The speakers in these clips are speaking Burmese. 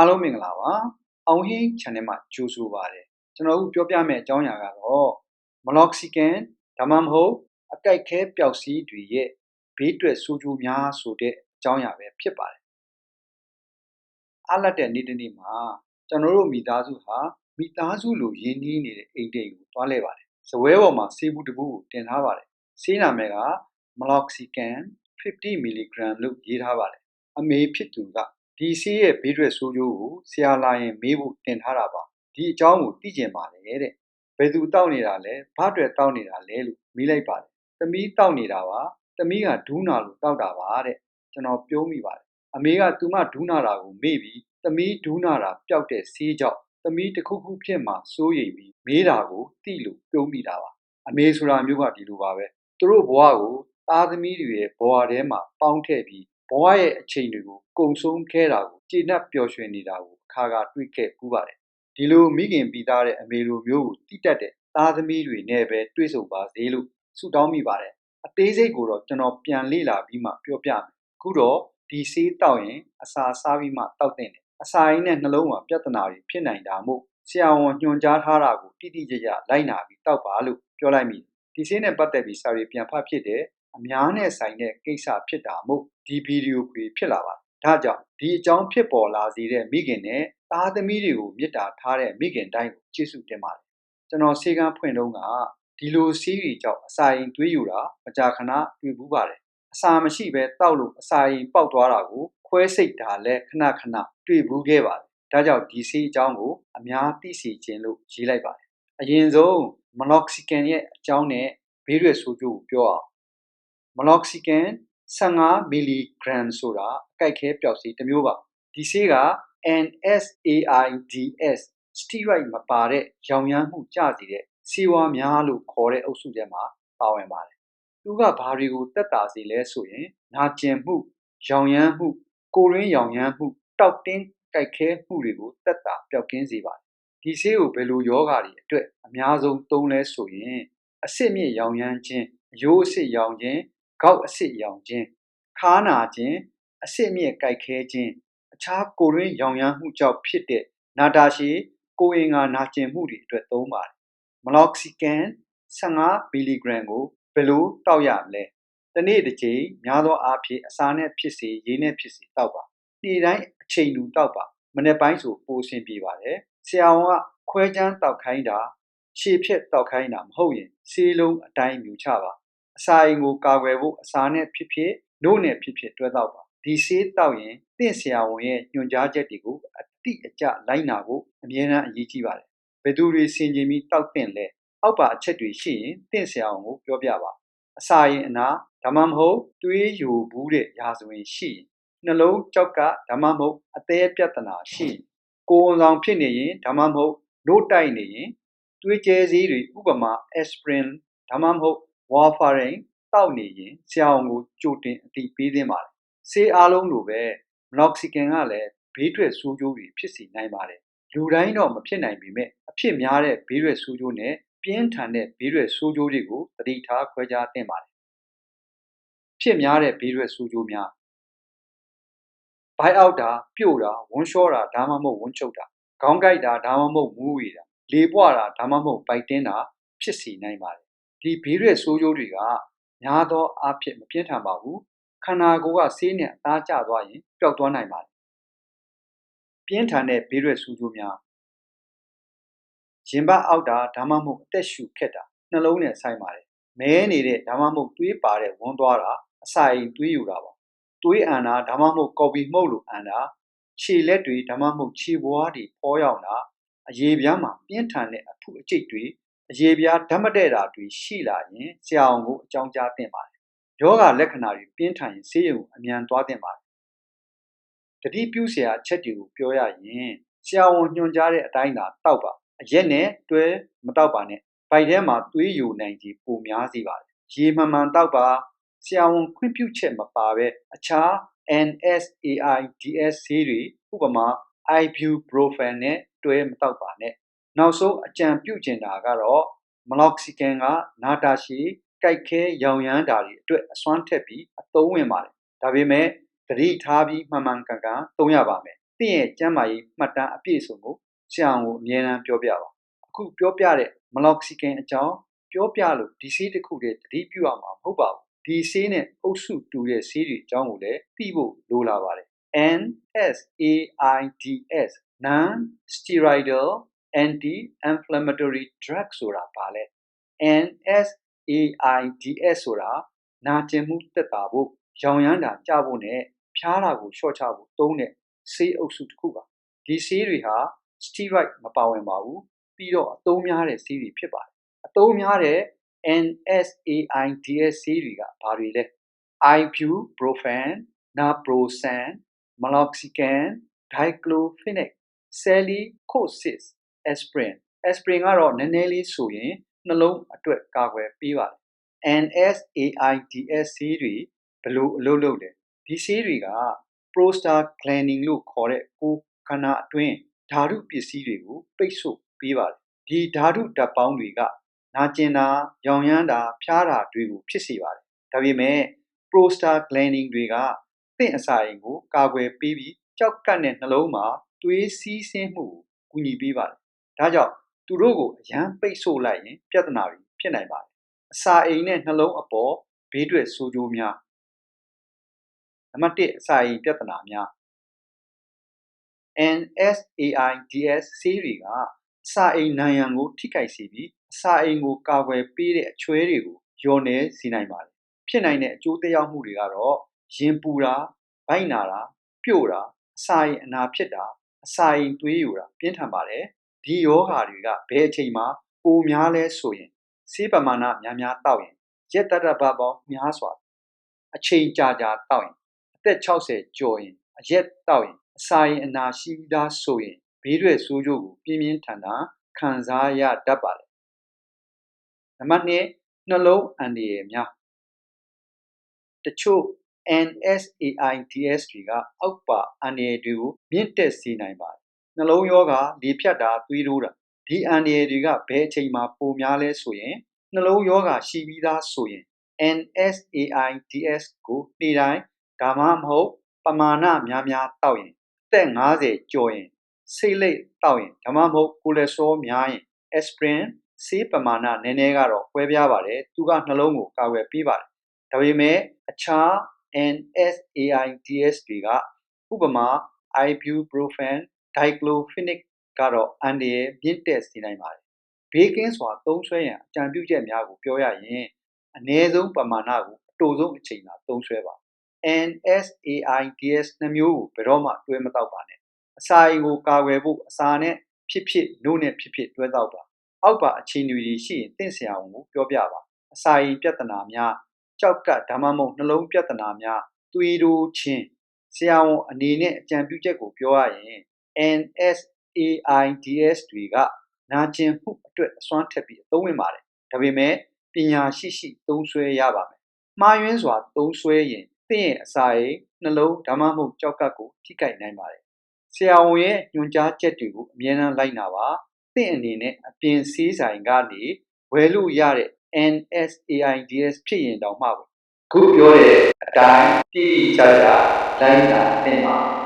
အားလုံးမင်္ဂလာပါအောင်ဟင်း channel မှာကြိုဆိုပါရစေကျွန်တော်တို့ပြောပြမယ့်အကြောင်းအရာကတော့ meloxicam ဒါမှမဟုတ်အကြိုက်ခဲပျောက်စီးတွေရဲ့ဘေးထွက်ဆိုးကျိုးများဆိုတဲ့အကြောင်းအရာပဲဖြစ်ပါတယ်အားလက်တဲ့နေ့တစ်နေ့မှာကျွန်တော်တို့မိသားစုဟာမိသားစုလိုရင်းနှီးနေတဲ့အိမ်တိတ်ကိုတွားလဲပါတယ်ဇပွဲပေါ်မှာဆေးဘူးတစ်ဘူးကိုတင်ထားပါတယ်ဆေးနာမည်က meloxicam 50 mg လို့ရေးထားပါတယ်အမေဖြစ်သူက ဒီဆေးရဲ့ဘေးထွက်ဆိုးကျိုးကိုဆရာလာရင်မေးဖို့တင်ထားတာပါဒီအကြောင်းကိုသိကျင်ပါတယ်တဲ့ဘယ်သူတောက်နေတာလဲဘာ့အတွက်တောက်နေတာလဲလို့မေးလိုက်ပါတယ်သမီးတောက်နေတာပါသမီးကဒူးနာလို့တောက်တာပါတဲ့ကျွန်တော်ပြောမိပါတယ်အမေကသူမဒူးနာတာကိုမေ့ပြီးသမီးဒူးနာတာပျောက်တဲ့ဆေးကြောင့်သမီးတစ်ခုခုဖြစ်မှစိုးရိမ်ပြီးမေးတာကိုသိလို့ပြုံးမိတာပါအမေဆိုတာမျိုးကဒီလိုပါပဲသူတို့ဘဝကိုသားသမီးတွေရဲ့ဘဝထဲမှာပေါင်းထည့်ပြီး ဘဝရဲ့အချိန်တွေကိုကုံဆုံးခဲတာကိုကျေနပ်ပျော်ရွှင်နေတာကိုအခါခါတွေ့ခဲ့ပူးပါတယ်ဒီလိုမိခင်ပြီးသားတဲ့အမေလိုမျိုးကိုတိတက်တဲ့သားသမီးတွေနဲ့ပဲတွေ့ဆုံပါစေလို့ဆုတောင်းမိပါတယ်အသေးစိတ်ကိုတော့ကျွန်တော်ပြန်လေ့လာပြီးမှပြောပြမယ်အခုတော့ဒီဆေးတောက်ရင်အစာစားပြီးမှတောက်တဲ့အစာရင်းနဲ့နှလုံးမှာပြဿနာတွေဖြစ်နိုင်တာမို့ဆရာဝန်ညွှန်ကြားထားတာကိုတိတိကျကျလိုက်နာပြီးတောက်ပါလို့ပြောလိုက်မိဒီဆေးနဲ့ပတ်သက်ပြီးစာရီပြန်ဖတ်ဖြစ်တဲ့ အများနဲ့ဆိုင်တဲ့ကိစ္စဖြစ်တာမို့ ဒီဗီဒီယိုခွေဖြစ်လာပါတယ် ဒါကြောင့် ဒီအကြောင်းဖြစ်ပေါ်လာစေတဲ့ မိခင်နဲ့ သားသမီးတွေကို မေတ္တာထားတဲ့ မိခင်တိုင်းကို ကျေးဇူးတင်ပါတယ် ကျွန်တော်ဆေးကန်းဖွင့်တော့ကဒီလိုဆေးတွေကြောင့် အစာရင်သွေးယူတာ မကြာခဏတွေ့ဘူးပါတယ် အစာမရှိဘဲတောက်လို့ အစာရင်ပေါက်သွားတာကို ခွဲစိတ်တာလည်း ခဏခဏတွေ့ဘူးခဲ့ပါတယ် ဒါကြောင့် ဒီဆေးအကြောင်းကို အများသိစေခြင်းလို့ ရေးလိုက်ပါတယ် အရင်ဆုံး monoxicam ရဲ့ အကြောင်းနဲ့ ဘေးရွယ်ဆိုးကျိုးကိုပြောအောင် monoxicam 15 mg ဆိုတာအကြိုက်ခဲပျောက်ဆေးတစ်မျိုးပါဒီဆေးက NSAIDs steroid မပါတဲ့ရောင်ရမ်းမှုကျစေတဲ့ဆေးဝါးများလို့ခေါ်တဲ့အုပ်စုထဲမှာပါဝင်ပါတယ်သူကဘာတွေကိုတက်တာစေလဲဆိုရင်နာကျင်မှုရောင်ရမ်းမှုကိုရင်းရောင်ရမ်းမှုတောက်တင်းကြိုက်ခဲမှုတွေကိုတက်တာပျောက်ကင်းစေပါတယ်ဒီဆေးကိုဘယ်လိုယောဂါတွေအတွက်အများဆုံးသုံးလဲဆိုရင်အဆစ်မြင့်ရောင်ရမ်းခြင်းအယိုးအဆစ်ရောင်ခြင်း ကောက်အဆစ်ရောင်ခြင်းခါးနာခြင်းအဆစ်မြင့်ကြိုက်ခဲခြင်းအခြားကိုရင်းရောင်ရမ်းမှုကြောင့်ဖြစ်တဲ့နာတာရှည်ကိုအင်္ဂါနာကျင်မှုတွေအတွက်သုံးပါတယ်။ Meloxicam 15 mg ကိုဘယ်လိုတောက်ရမလဲ။တစ်နေ့တစ်ချိန်များသောအားဖြင့်အစာနဲ့ဖြစ်စေရေနဲ့ဖြစ်စေတောက်ပါ။နေ့တိုင်းအချိန်တူတောက်ပါ။မနေ့ပိုင်းဆိုပိုအဆင်ပြေပါတယ်။ဆရာဝန်ကခွဲချမ်းတောက်ခိုင်းတာရှည်ဖြက်တောက်ခိုင်းတာမဟုတ်ရင်ဆေးလုံးအတိုင်းမြူချပါ။ အစာအိမ်ကိုကာကွယ်ဖို့အစာနဲ့ဖြစ်ဖြစ်နို့နဲ့ဖြစ်ဖြစ်တွဲတောက်ပါဒီဆေးတောက်ရင်တင့်ဆရာဝန်ရဲ့ညွှန်ကြားချက်တွေကိုအတိအကျလိုက်နာဖို့အမြဲတမ်းအရေးကြီးပါတယ်ဘယ်သူတွေဆင်ခြင်ပြီးတောက်တင်လဲအောက်ပါအချက်တွေရှိရင်တင့်ဆရာဝန်ကိုပြောပြပါအစာရင်အနာဒါမှမဟုတ်တွေးယိုဘူးတဲ့ရာဇဝင်ရှိရင်နှလုံးကြောက်ကဒါမှမဟုတ်အသေးပြဿနာရှိရင်ကိုယ်ဝန်ဆောင်ဖြစ်နေရင်ဒါမှမဟုတ်နို့တိုက်နေရင်တွေးကျဲစည်းတွေဥပမာ aspirin ဒါမှမဟုတ် warfarin တောက်နေရင်ဆရာဝန်ကိုကြိုတင်အသိပေးသင့်ပါတယ်ဆေးအားလုံးလိုပဲ monoxicam ကလည်းဘေးထွက်ဆိုးကျိုးတွေဖြစ်စေနိုင်ပါတယ်လူတိုင်းတော့မဖြစ်နိုင်ပေမဲ့အဖြစ်များတဲ့ဘေးထွက်ဆိုးကျိုးနဲ့ပြင်းထန်တဲ့ဘေးထွက်ဆိုးကျိုးတွေကိုသတိထားခွဲခြားသင့်ပါတယ်ဖြစ်များတဲ့ဘေးထွက်ဆိုးကျိုးများဘိုက်အောက်တာပြို့တာဝန်းလျှောတာဒါမှမဟုတ်ဝန်းချုပ်တာခေါင်းကိုက်တာဒါမှမဟုတ်မူးဝေတာလေပွားတာဒါမှမဟုတ်ဗိုက်တင်းတာဖြစ်စေနိုင်ပါတယ် ဒီဘေးရွက်ဆိုးကျိုးတွေကများသောအားဖြင့်မပြင်းထန်ပါဘူးခန္ဓာကိုယ်ကဆေးနဲ့အသားကျသွားရင်ပျောက်သွားနိုင်ပါတယ်ပြင်းထန်တဲ့ဘေးရွက်ဆိုးကျိုးများရင်ဘတ်အောက်တာဒါမှမဟုတ်အသက်ရှူခက်တာနှလုံးနဲ့ဆိုင်ပါတယ်မဲနေတဲ့ဒါမှမဟုတ်သွေးပါတဲ့ဝန်းသွားတာအစာအိမ်သွေးယူတာပါသွေးအန်တာဒါမှမဟုတ်ကော်ပီမှုတ်လို့အန်တာခြေလက်တွေဒါမှမဟုတ်ခြေဘွားတွေပေါ်ရောက်တာအရေပြားမှာပြင်းထန်တဲ့အထုအကျိတ်တွေ အရေပြားဓာတ်မတည့်တာတွေရှိလာရင်ဆရာဝန်ကိုအကြောင်းကြားသင့်ပါတယ်။ယောဂလက္ခဏာတွေပြင်းထန်ရင်ဆေးရုံအမြန်သွားသင့်ပါတယ်။တတိပြုဆရာအချက်တွေကိုပြောရရင်ဆရာဝန်ညွှန်ကြားတဲ့အတိုင်းသာတောက်ပါအရက်နဲ့တွဲမတောက်ပါနဲ့။ဗိုက်ထဲမှာသွေးယိုနိုင်ကြီးပိုများစေပါတယ်။ရေမှန်မှန်တောက်ပါဆရာဝန်ခွင့်ပြုချက်မပါဘဲအခြား NSAIDs ဆေးတွေဥပမာ ibuprofen နဲ့တွဲမတောက်ပါနဲ့ နောက်ဆုံးအကြံပြုကျင်တာကတော့ meloxicam ကနာတာရှည်ကြိုက်ခဲရောင်ရမ်းတာတွေအတွက်အစွမ်းထက်ပြီးအသုံးဝင်ပါတယ်ဒါပေမဲ့သတိထားပြီးမှန်မှန်ကန်ကန်သုံးရပါမယ်သင်ရဲ့ကျန်းမာရေးမှတ်တမ်းအပြည့်အစုံကိုဆရာဝန်ကိုအမြဲတမ်းပြောပြပါအခုပြောပြတဲ့ meloxicam အကြောင်းပြောပြလို့ဒီဆေးတစ်ခုတည်းတတိပြုရမှာမဟုတ်ပါဘူးဒီဆေးနဲ့အုပ်စုတူတဲ့ဆေးတွေအကြောင်းကိုလည်းသိဖို့လိုလာပါတယ် NSAIDs non steroidal anti inflammatory drug ဆိုတာဘာလဲ NSAIDs ဆိုတာနာကျင်မှုတက်တာဖို့ရောင်ရမ်းတာကြဖို့နဲ့ဖျားတာကိုလျှော့ချဖို့သုံးတဲ့ဆေးအုပ်စုတစ်ခုပါဒီဆေးတွေဟာ steroid မပါဝင်ပါဘူးပြီးတော့အသုံးများတဲ့ဆေးတွေဖြစ်ပါတယ်အသုံးများတဲ့ NSAIDs ဆေးတွေကဘာတွေလဲ ibuprofen, naproxen, meloxicam, diclofenac, celecoxib, aspirin. aspirin ကတော့နည်းနည်းလေးဆိုရင်နှလုံးအတွက်ကာကွယ်ပေးပါတယ် NSAIDs ဆေးတွေဘယ်လိုအလုပ်လုပ်လဲဒီဆေးတွေက prostaglandin လို့ခေါ်တဲ့ကိုယ်ခန္ဓာအတွင်းဓာတုပစ္စည်းတွေကိုပိတ်ဆို့ပေးပါတယ်ဒီဓာတုဓာတ်ပေါင်းတွေကနာကျင်တာရောင်ရမ်းတာဖျားတာတွေကိုဖြစ်စေပါတယ်ဒါပေမဲ့ prostaglandin တွေကသင့်အစာအိမ်ကိုကာကွယ်ပေးပြီးကြောက်ကပ်တဲ့နှလုံးမှာသွေးစီးဆင်းမှုကိုကူညီပေးပါတယ် ဒါကြောင့်သူတို့ကိုအရန်ပိတ်ဆို့လိုက်ရင်ပြဿနာတွေဖြစ်နိုင်ပါတယ်အစာအိမ်နဲ့နှလုံးအပေါ်ဘေးထွက်ဆိုးကျိုးများနံပါတ်1အစာအိမ်ပြဿနာများ NSAIDs ဆေးတွေကအစာအိမ်နံရံကို ထိခိုက်စေပြီးအစာအိမ်ကိုကာကွယ်ပေးတဲ့အချွဲတွေကိုညှော်နေစေနိုင်ပါတယ်ဖြစ်နိုင်တဲ့အကျိုးသက်ရောက်မှုတွေကတော့ရင်ပူတာဗိုက်နာတာပြို့တာအစာအိမ်အနာဖြစ်တာအစာအိမ်သွေးယိုတာပြင်းထန်ပါတယ် ဒီယောဂါတွေကဘယ်အချိန်မှာပိုများလဲဆိုရင်ဆေးပမာဏများများတောက်ရင်ရက်တတပတ်ပေါင်းများစွာအချိန်ကြာကြာတောက်ရင်အသက်60ကျော်ရင်အရက်တောက်ရင်အစာရင်အနာရှိပြီးသားဆိုရင်ဘေးထွက်ဆိုးကျိုးကိုပြင်းပြင်းထန်ထန်ခံစားရတတ်ပါတယ်နံပါတ်2နှလုံးအန္တရာယ်များတချို့ NSAIDs တွေကအောက်ပါအန္တရာယ်တွေကိုမြင့်တက်စေနိုင်ပါတယ် နှလုံးရောဂါလေဖြတ်တာသွေးတိုးတာဒီအန္တရာယ်တွေကဘယ်အချိန်မှာပိုများလဲဆိုရင်နှလုံးရောဂါရှိပြီးသားဆိုရင် NSAIDs ကိုနေ့တိုင်းဒါမှမဟုတ်ပမာဏများများတောက်ရင်အသက်50ကျော်ရင်စိတ်လိပ်တောက်ရင်ဒါမှမဟုတ်ကိုလက်စထရောများရင် aspirin ဆေးပမာဏနည်းနည်းကတော့ကွဲပြားပါတယ်သူကနှလုံးကိုကာကွယ်ပေးပါတယ်ဒါပေမဲ့အခြား NSAIDs တွေကဥပမာ ibuprofen, diclofenac ကတော့အန်ဒီရဲ့မြင့်တက်စေနိုင်ပါတယ်ဘေးကင်းစွာသုံးဆွဲရန်အကြံပြုချက်များကိုပြောရရင်အနည်းဆုံးပမာဏကိုအတိုဆုံးအချိန်မှာသုံးဆွဲပါ NSAIDs နှမျိုးကိုဘယ်တော့မှတွဲမတော့ပါနဲ့အစာအိမ်ကိုကာကွယ်ဖို့အစာနဲ့ဖြစ်ဖြစ်နို့နဲ့ဖြစ်ဖြစ်တွဲတော့ပါအောက်ပါအခြေအနေတွေရှိရင်သင်ဆရာဝန်ကိုပြောပြပါအစာအိမ်ပြဿနာများကြောက်ကဒါမှမဟုတ်နှလုံးပြဿနာများသွေးတိုးခြင်းဆရာဝန်အနေနဲ့အကြံပြုချက်ကိုပြောရရင် NSAIDs တွေကနာကျင်မှုအတွက်အစွမ်းထက်ပြီးအသုံးဝင်ပါတယ်ဒါပေမဲ့ပညာရှိရှိသုံးဆွဲရပါမယ်မှားယွင်းစွာသုံးဆွဲရင်သင်ရဲ့အစာအိမ်နှလုံးဒါမှမဟုတ်ကြောက်ကပ်ကိုထိခိုက်နိုင်ပါတယ်ဆရာဝန်ရဲ့ညွှန်ကြားချက်တွေကိုအမြဲတမ်းလိုက်နာပါသင်အနေနဲ့အပြင်ဆေးဆိုင်ကနေဝယ်လို့ရတဲ့ NSAIDs ဖြစ်ရင်တောင်မှခုပြောတဲ့အတိုင်းတိတိကျကျလိုက်နာသင်ပါ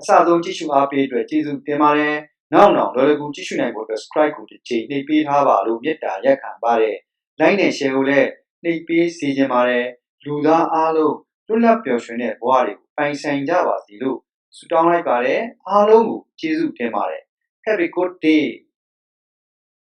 အစဆုံးကြည့်ရှုအားပေးအတွက်ကျေးဇူးတင်ပါတယ်နောက်နောက်လွယ်လွယ်ကူကြည့်ရှုနိုင်ဖို့အတွက် subscribe ကိုတစ်ချိန်နှိပ်ပေးထားပါလို့မေတ္တာရက်ခံပါတယ် like နဲ့ share ကိုလည်းနှိပ်ပေးစီခြင်းပါတယ်လူသားအားလုံးလွတ်လပ်ပျော်ရွှင်တဲ့ဘဝတွေကိုပိုင်ဆိုင်ကြပါစေလို့ဆုတောင်းလိုက်ပါတယ်အားလုံးကိုကျေးဇူးတင်ပါတယ် Have a good day